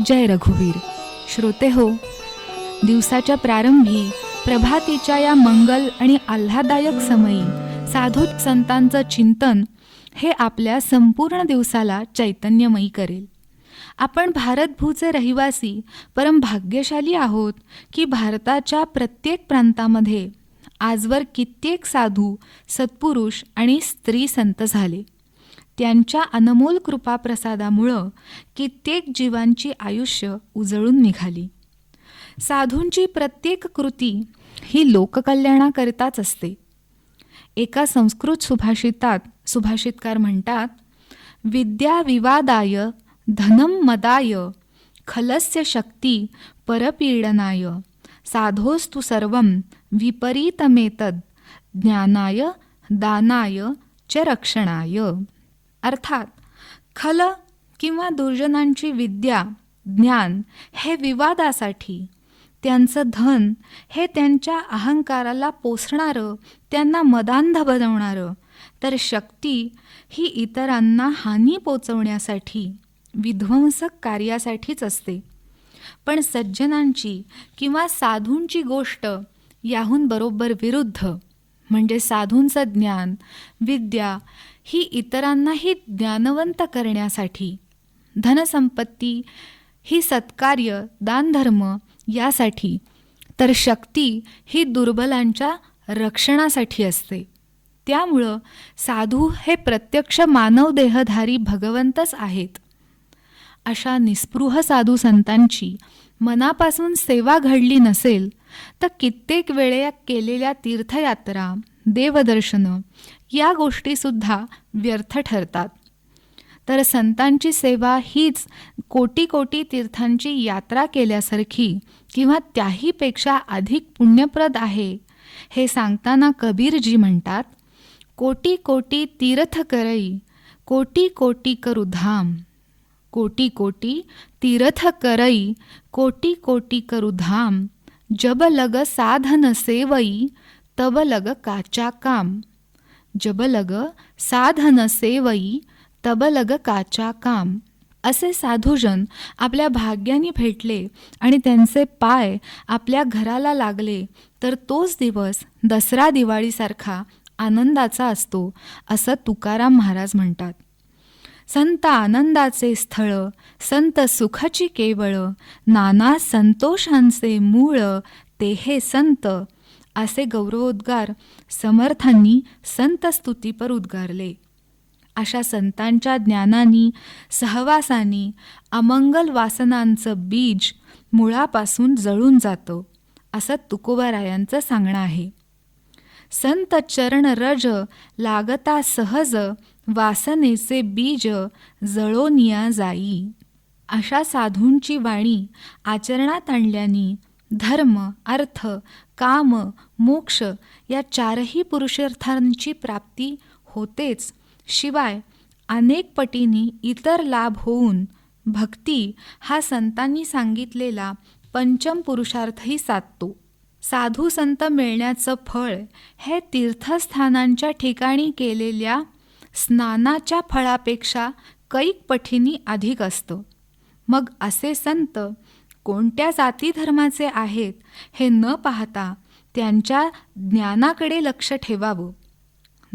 जय रघुवीर. श्रोते हो दिवसाच्या प्रारंभी प्रभातीच्या या मंगल आणि आल्हादायक समयी साधू संतांचं चिंतन हे आपल्या संपूर्ण दिवसाला चैतन्यमयी करेल. आपण भारतभूचे रहिवासी परम भाग्यशाली आहोत की भारताच्या प्रत्येक प्रांतामध्ये आजवर कित्येक साधू सत्पुरुष आणि स्त्री संत झाले. त्यांच्या अनमोल कृपाप्रसादामुळं कित्येक जीवांची आयुष्य उजळून निघाली. साधूंची प्रत्येक कृती ही लोककल्याणाकरिताच असते. एका संस्कृत सुभाषितात सुभाषितकार म्हणतात विद्या विवादाय धनम मदाय खलस्य शक्ती परपीडनाय साधोस्तु सर्व विपरीतमेतद ज्ञानाय दानाय च रक्षणाय. अर्थात खल किंवा दुर्जनांची विद्या ज्ञान हे विवादासाठी त्यांचं धन हे त्यांच्या अहंकाराला पोसणारं त्यांना मदांध बनवणारं तर शक्ती ही इतरांना हानी पोचवण्यासाठी विध्वंसक कार्यासाठीच असते. पण सज्जनांची किंवा साधूंची गोष्ट याहून बरोबर विरुद्ध म्हणजे साधूंचं ज्ञान विद्या ही इतरांनाही ज्ञानवंत करण्यासाठी. धनसंपत्ती ही सत्कार्य दानधर्म यासाठी तर शक्ती ही दुर्बलांच्या रक्षणासाठी असते. त्यामुळं साधू हे प्रत्यक्ष मानवदेहधारी भगवंतच आहेत. अशा निस्पृह साधू संतांची मनापासून सेवा घडली नसेल तर कित्येक वेळे केलेल्या तीर्थयात्रा देवदर्शनं या गोष्टीसुद्धा व्यर्थ ठरतात. तर संतांची सेवा हीच कोटी कोटी तीर्थांची यात्रा केल्यासारखी किंवा त्याहीपेक्षा अधिक पुण्यप्रद आहे हे सांगताना कबीरजी म्हणतात कोटी कोटी तीर्थ करई कोटी कोटी करू धाम कोटी कोटी तीर्थ करई कोटी कोटी करू धाम जब लग साधन सेवई तब लग काचा काम। जब लग साधन सेवई तब लग काचा काम। असे साधूजन आपल्या भाग्याने भेटले आणि त्यांचे पाय आपल्या घराला लागले तर तोच दिवस दसरा दिवाळीसारखा आनंदाचा असतो असं तुकाराम महाराज म्हणतात। संत आनंदाचे स्थळ संत सुखाची केवळ नाना संतोषांचे मूळ ते हे संत असे गौरवोद्गार समर्थांनी संत स्तुतीपर उद्गारले. अशा संतांच्या ज्ञानानी सहवासानी अमंगल वासनांचं बीज मुळापासून जळून जातं असं तुकोबारायांचं सांगणं आहे. संत चरण रज लागता सहज वासनेचे बीज जळोनिया जाई. अशा साधूंची वाणी आचरणात आणल्याने धर्म अर्थ काम मोक्ष या चारही पुरुषार्थांची प्राप्ती होतेच. शिवाय अनेक पटींनी इतर लाभ होऊन भक्ती हा संतांनी सांगितलेला पंचम पुरुषार्थही साधतो. साधू संत मिळण्याचं फळ हे तीर्थस्थानांच्या ठिकाणी केलेल्या स्नानाच्या फळापेक्षा कैक पटींनी अधिक असतं. मग असे संत कोणत्या जाती धर्माचे आहेत हे न पाहता त्यांच्या ज्ञानाकडे लक्ष ठेवावं.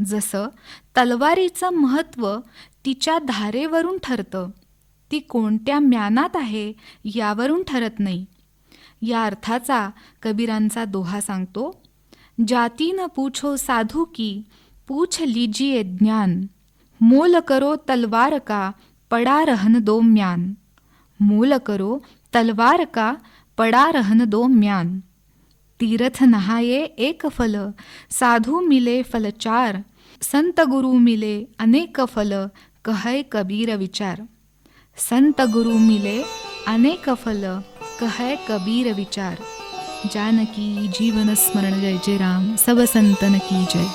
जसं तलवारीचं महत्त्व तिच्या धारेवरून ठरतं ती कोणत्या म्यानात आहे यावरून ठरत नाही. या अर्थाचा कबीरांचा दोहा सांगतो जाती न पूछो साधू की पूछ लीजिए ज्ञान. मोल करो तलवार का पडा रहन दो म्यान. मोल करो तलवार का पडा रहन दो म्यान? तीरथ नहाये एक फल साधू मिले फल चार संत गुरु मिले अनेक फल कहय कबीर विचार। संत गुरु मिले अनेक फल कहय कबीर विचार। जानकी जीवन स्मरण जय जय राम सब संतन की जय।